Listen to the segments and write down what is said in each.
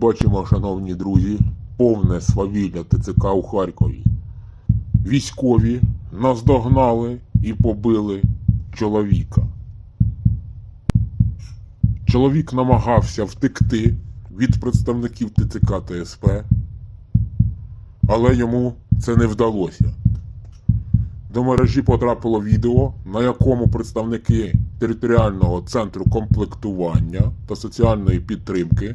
Бачимо, шановні друзі, повне свавілля ТЦК у Харкові. Військові наздогнали і побили чоловіка. Чоловік намагався втекти від представників ТЦК та СП, але йому це не вдалося. До мережі потрапило відео, на якому представники територіального центру комплектування та соціальної підтримки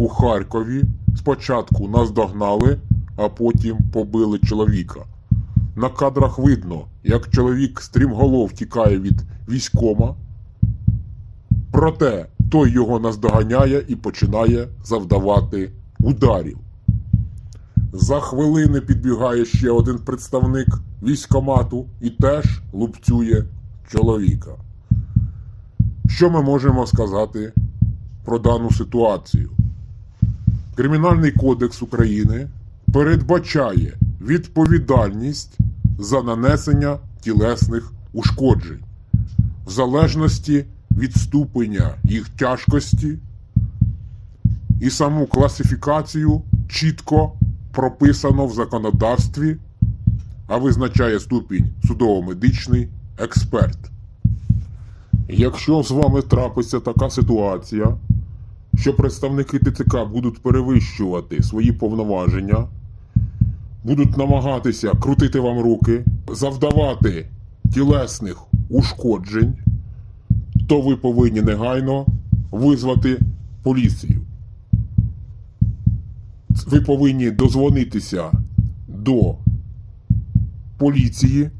у Харкові спочатку наздогнали, а потім побили чоловіка. На кадрах видно, як чоловік стрімголов тікає від військома, проте той його наздоганяє і починає завдавати ударів. За хвилини підбігає ще один представник військомату і теж лупцює чоловіка. Що ми можемо сказати про дану ситуацію? Кримінальний кодекс України передбачає відповідальність за нанесення тілесних ушкоджень в залежності від ступеня їх тяжкості і саму класифікацію чітко прописано в законодавстві, а визначає ступінь судово-медичний експерт. Якщо з вами трапиться така ситуація, що представники ТЦК будуть перевищувати свої повноваження, будуть намагатися крутити вам руки, завдавати тілесних ушкоджень, то ви повинні негайно визвати поліцію. Ви повинні дозвонитися до поліції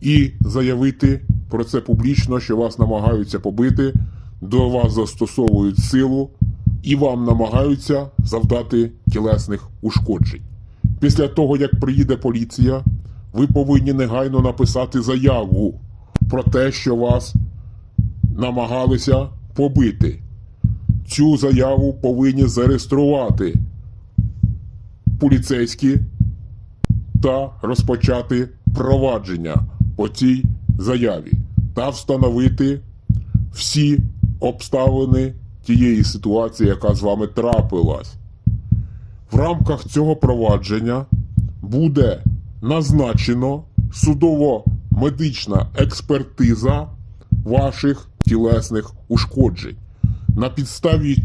і заявити про це публічно, що вас намагаються побити, до вас застосовують силу і вам намагаються завдати тілесних ушкоджень. Після того, як приїде поліція, ви повинні негайно написати заяву про те, що вас намагалися побити. Цю заяву повинні зареєструвати поліцейські та розпочати провадження по цій заяві та встановити всі обставини тієї ситуації, яка з вами трапилась. В рамках цього провадження буде назначено судово-медична експертиза ваших тілесних ушкоджень. На підставі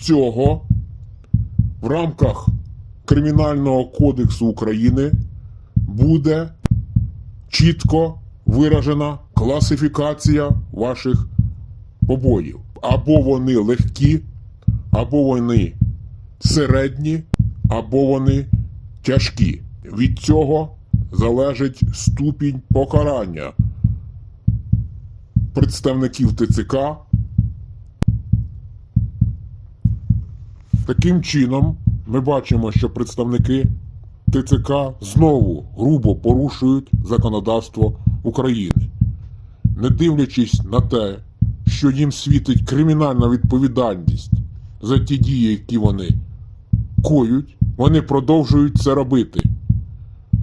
цього в рамках Кримінального кодексу України буде чітко виражена класифікація ваших побоїв. Або вони легкі, або вони середні, або вони тяжкі. Від цього залежить ступінь покарання представників ТЦК. Таким чином, ми бачимо, що представники ТЦК знову грубо порушують законодавство України, не дивлячись на те, що їм світить кримінальна відповідальність за ті дії, які вони коють, вони продовжують це робити,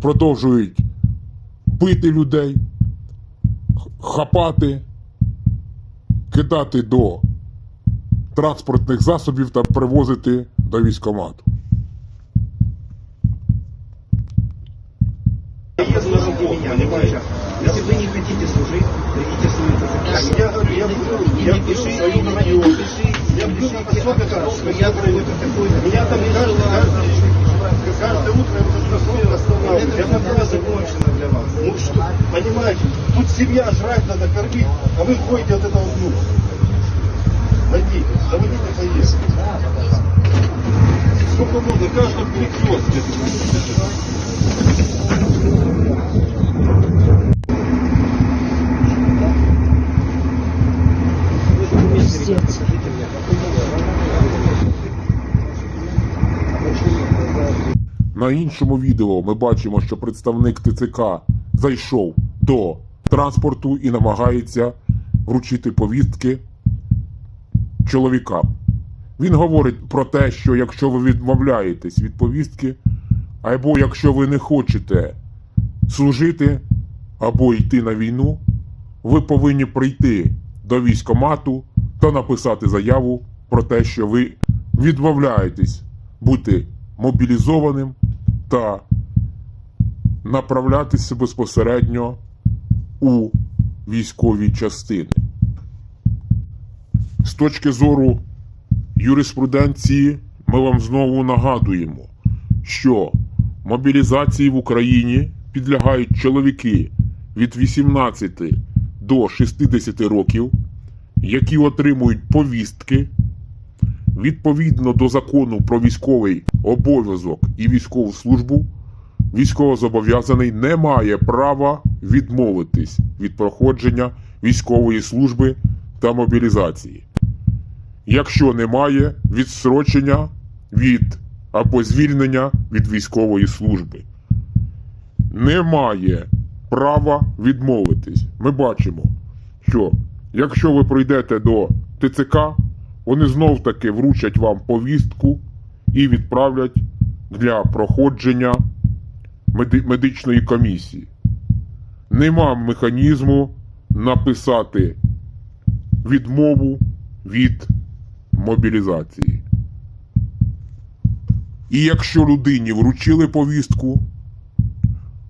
продовжують бити людей, хапати, кидати до транспортних засобів та привозити до військомату. Я проведу такой. Меня там каждое утро это просто останавливает. Это фраза кончена для вас. Ну что, понимаете, тут семья жрать надо кормить, а вы ходите от этого дну. Найдите, да вы не поесть. Сколько можно, каждый перекрестке. Пиздец. На іншому відео ми бачимо, що представник ТЦК зайшов до транспорту і намагається вручити повістки чоловікам. Він говорить про те, що якщо ви відмовляєтесь від повістки, або якщо ви не хочете служити або йти на війну, ви повинні прийти до військомату та написати заяву про те, що ви відмовляєтесь бути мобілізованим та направлятися безпосередньо у військові частини. З точки зору юриспруденції ми вам знову нагадуємо, що мобілізації в Україні підлягають чоловіки від 18 до 60 років, які отримують повістки відповідно до закону про військовий обов'язок і військову службу. Військовозобов'язаний не має права відмовитись від проходження військової служби та мобілізації якщо немає відсрочення від або звільнення від військової служби. Немає права відмовитись. Ми бачимо, що якщо ви прийдете до ТЦК, вони знов таки вручать вам повістку і відправлять для проходження медичної комісії. Нема механізму написати відмову від мобілізації. І якщо людині вручили повістку,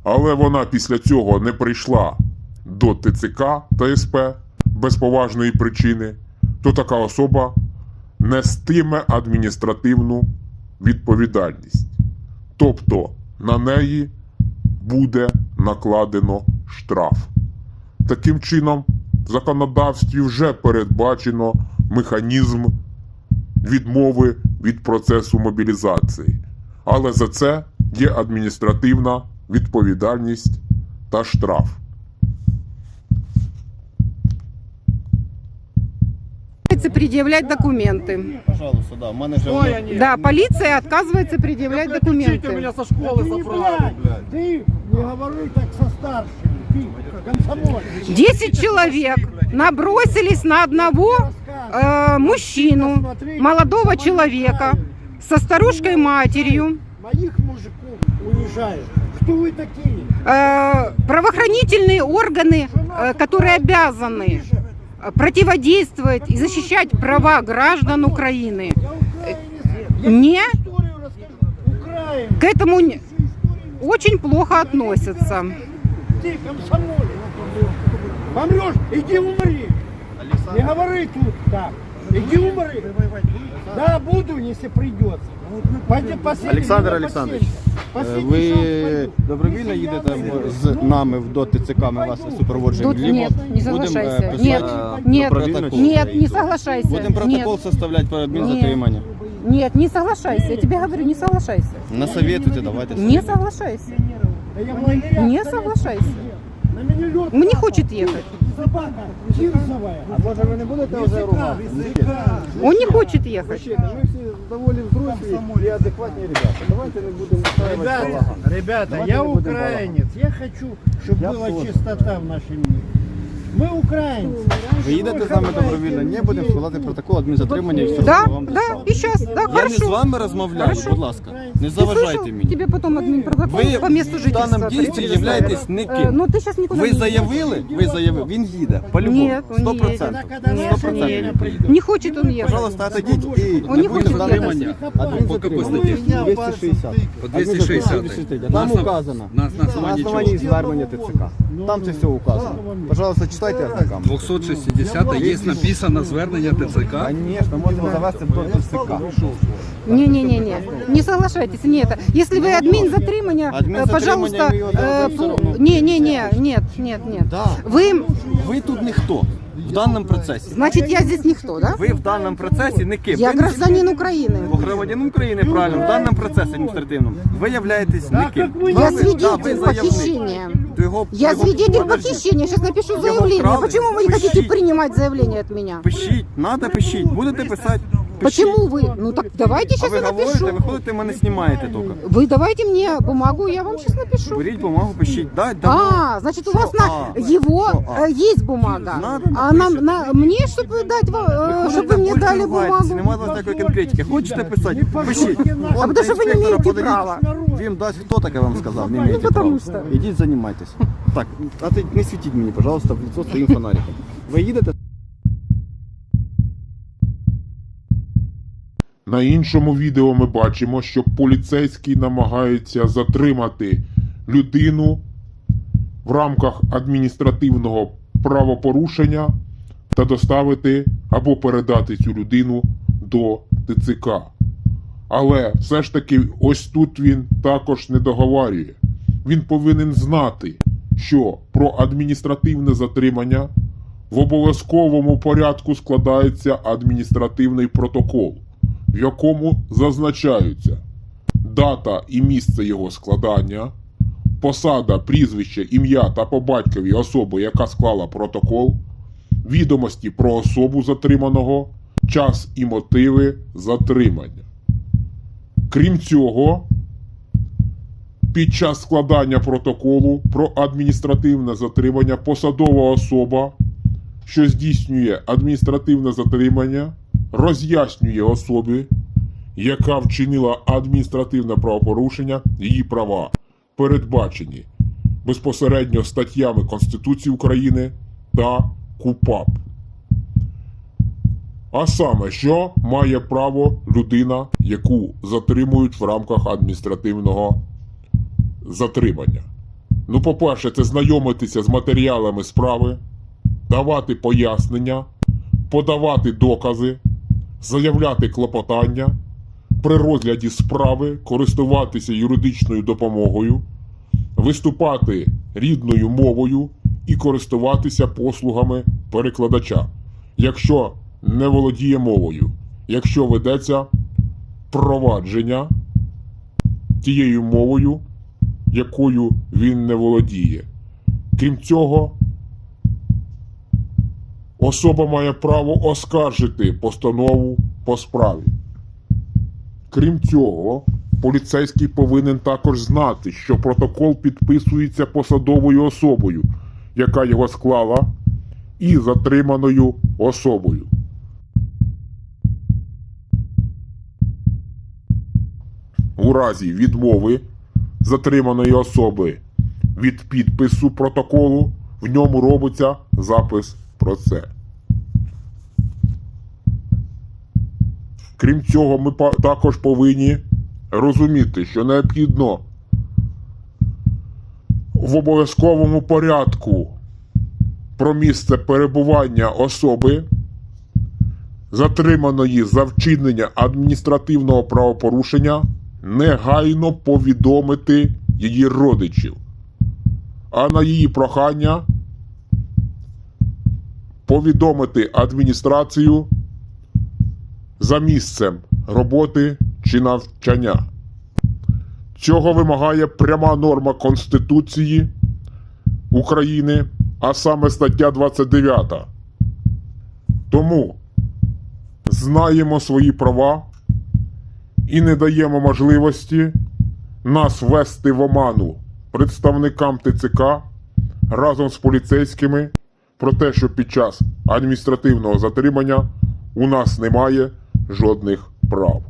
але вона після цього не прийшла до ТЦК та СП без поважної причини, то така особа нестиме адміністративну відповідальність. Тобто на неї буде накладено штраф. Таким чином, в законодавстві вже передбачено механізм відмови від процесу мобілізації. Але за це є адміністративна відповідальність та штраф. Отказывается предъявлять документы. Пожалуйста, да. У мене вже Ой, они. Да, полиция отказывается предъявлять документы. меня со школы забрали, блядь. Ты не говори так со старшими, ты человек набросились на одного э, мужчину, молодого человека, со старушкой матерью. Моих мужиков унижают. Кто вы такие? Э, правоохранительные органы, э, которые обязаны противодействовать и защищать права граждан Украины, Я украинец. Я не историю расскажу. Украина. к этому не- Всю историю очень плохо относятся. Ты комсомолец. Помрешь, иди умри. Не говори тут так. Иди умри. Да, буду, если придется. Пойди посиди Олександр меня Олександрович, посидишь. е, Посидишь, ви я пойду. добровільно Если їдете я в- выйду. з нами в до ТЦК, ми вас супроводжуємо. Тут Либо нет, не будемо, е, соглашайся. писати Нет, нет, добровільно чи нет, ні? не соглашайся. Будемо протокол Нет, составляти про адмінзатримання. нет, не соглашайся. Я тебе говорю, не соглашайся. Насоветуйте, давайте. Не соглашайся. Да я благодаря Не стоять соглашайся. На меня лед Он не капает. хочет ехать. Собака кирзовая. А может вы не будете уже Он не хочет ехать. Ми всі доволі взрослі і адекватні ребята. Давайте не будемо Ребята, ребята, я украинец. Я хочу, чтобы была чистота в нашем мире. Мы украинцы. Ви їдете з нами добровільно, не будемо складати протокол адмінзатримання і все Да, одно вам да, доставимо. и сейчас, да, Я не з хорошо. вами розмовляю, Хорошо. будь ласка. Не Ты заважайте слышал? мені. Тебе потом админ протокол Ви по месту в жительства. даному дійстві придет. являєтесь Э, никим. Ну ты сейчас никуда Ви не едешь. заявили, ви заявили, він їде, по-любому, Нет, он не 100%. едет. Когда Нет, наши он не Сто едет. приїде. Не хочет он ехать. Пожалуйста, отойдіть і Он не будете хочет в даному ехать. адмінзатримання. 260. По 260. А Там указано. На, на На основании чего? основании звернення ТЦК. Там це все указано. Пожалуйста, читайте артикам. 260 є написано звернення ТЦК. Конечно, можемо завести до ТЦК. Не-не-не-не, не соглашайтесь, нет. Если вы админ затримания, э, Админ пожалуйста, затримання, ми його э, зараз все пу- равно не-не-не, нет, нет, нет. Да. Вы, Ви тут ніхто в даному процесі. значит, я здесь никто, да? Ви в даному процесі не ким. Я Ви не гражданин Украины. Бо громадянин України правильно в даному процесі адміністративному ви являєтесь никим. Я Да, ви свидетель заявник. похищения. То його- Я його- свидетель подождіть. похищения. Сейчас напишу Его заявление. украли? Почему вы не хотите Пишите. принимать заявление от меня? Пишіть, надо пишіть. Будете писати. пишіть. Почему вы? Ну так давайте А сейчас ви я говорите, напишу. ви ходите, мене знімаєте тільки. Вы давайте мне бумагу, я вам сейчас напишу. Беріть бумагу, пишіть. Дай, дай. А, значит, у вас Что на а? его Что а? э, есть бумага. Надо А нам напишет. на мне, чтобы дать вам, э, Ходите, чтобы вы мне будете дали ругатися, бумагу. Немає у вас такої конкретики. Хочете писати? Пишіть. А потому что вы не имеете права. Він дасть, хто таке вам сказав, не маєте Ну, потому права. що. Ідіть займайтесь. Так, а ти не світіть мені, пожалуйста, в лицо своїм фонариком. Ви їдете? На іншому відео ми бачимо, що поліцейський намагається затримати людину в рамках адміністративного правопорушення та доставити або передати цю людину до ТЦК. Але все ж таки, ось тут він також не договарює. Він повинен знати, що про адміністративне затримання в обов'язковому порядку складається адміністративний протокол, в якому зазначаються дата і місце його складання, посада, прізвище, ім'я та по батькові особи, яка склала протокол, відомості про особу затриманого, час і мотиви затримання. Крім цього, під час складання протоколу про адміністративне затримання посадова особа, що здійснює адміністративне затримання, роз'яснює особі, яка вчинила адміністративне правопорушення, її права, передбачені безпосередньо статтями Конституції України та КУПАП. А саме, що має право людина, яку затримують в рамках адміністративного затримання? Ну, по-перше, це знайомитися з матеріалами справи, давати пояснення, подавати докази, заявляти клопотання, при розгляді справи користуватися юридичною допомогою, виступати рідною мовою і користуватися послугами перекладача, якщо не володіє мовою, якщо ведеться провадження тією мовою, якою він не володіє. Крім цього, особа має право оскаржити постанову по справі. Крім цього, поліцейський повинен також знати, що протокол підписується посадовою особою, яка його склала, і затриманою особою. У разі відмови затриманої особи від підпису протоколу в ньому робиться запис про це. Крім цього, ми також повинні розуміти, що необхідно в обов'язковому порядку про місце перебування особи, затриманої за вчинення адміністративного правопорушення, негайно повідомити її родичів, а на її прохання повідомити адміністрацію за місцем роботи чи навчання. Цього вимагає пряма норма Конституції України, а саме стаття 29. Тому знаємо свої права і не даємо можливості нас вести в оману представникам ТЦК разом з поліцейськими про те, що під час адміністративного затримання у нас немає жодних прав.